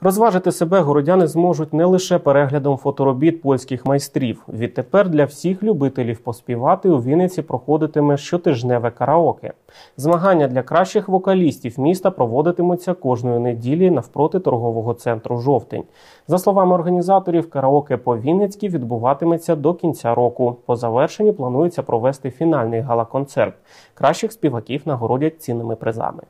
Розважити себе городяни зможуть не лише переглядом фоторобіт польських майстрів. Відтепер для всіх любителів поспівати у Вінниці проходитиме щотижневе караоке. Змагання для кращих вокалістів міста проводитимуться кожної неділі навпроти торгового центру Жовтень. За словами організаторів, караоке по Вінницьки відбуватиметься до кінця року. По завершенні планується провести фінальний гала-концерт. Кращих співаків нагородять цінними призами.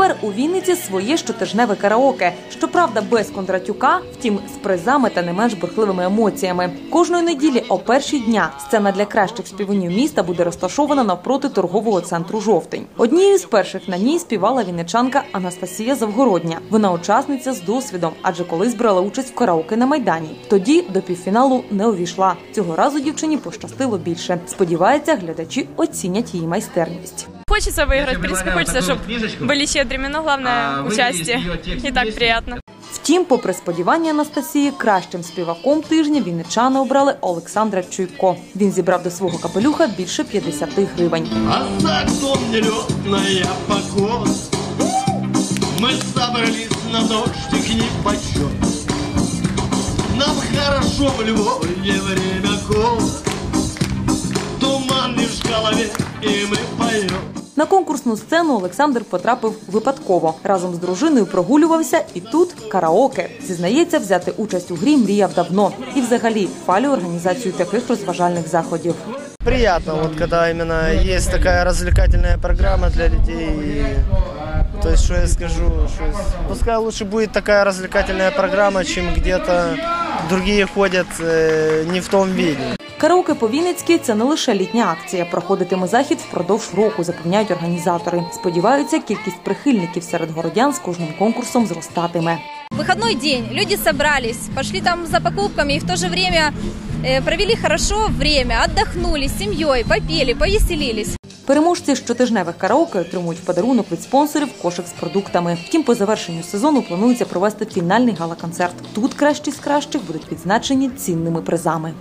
Тепер у Вінниці своє щотижневе караоке. Щоправда, без Кондратюка, втім, з призами та не менш бурхливими емоціями. Кожної неділі о першій дня сцена для кращих співунів міста буде розташована навпроти торгового центру Жовтень. Однією з перших на ній співала вінничанка Анастасія Завгородня. Вона учасниця з досвідом, адже колись брала участь в караоке на майдані. Тоді до півфіналу не увійшла. Цього разу дівчині пощастило більше. Сподівається, глядачі оцінять її майстерність Хочется выиграть, в принципе, хочется, чтобы были щедрыми, но главное участие. И так приятно. Втім, попри сподівання Анастасії, кращим співаком тижня вінничани обрали Олександра Чуйко. Він зібрав до свого капелюха більше 50 гривень. А за окном нелетная погода Мы собрались на дождик не почет Нам хорошо в любое время года Туманы в голове и мы поем На конкурсну сцену Олександр потрапив випадково. Разом з дружиною прогулювався, і тут караоке. Зізнається, взяти участь у грі мріяв давно. І взагалі хвалю організацію таких розважальних заходів. Приятно, вот когда именно есть такая развлекательная для людей. То есть, что я скажу, что пускай лучше будет такая развлекательная программа, чем где-то другие ходят э, не в том виде. Караоке по Вінницьки це не лише літня акція. Проходитиме захід впродовж року, запевняють організатори. Сподіваються, кількість прихильників серед городян з кожним конкурсом зростатиме. выходной день, люди собрались, пошли там за покупками и в то же время э, провели хорошо время, отдохнули с семьей, попели, повеселились. Переможці щотижневих караоке отримують в подарунок від спонсорів кошик з продуктами. Втім, по завершенню сезону планується провести фінальний гала-концерт. Тут кращі з кращих будуть відзначені цінними призами.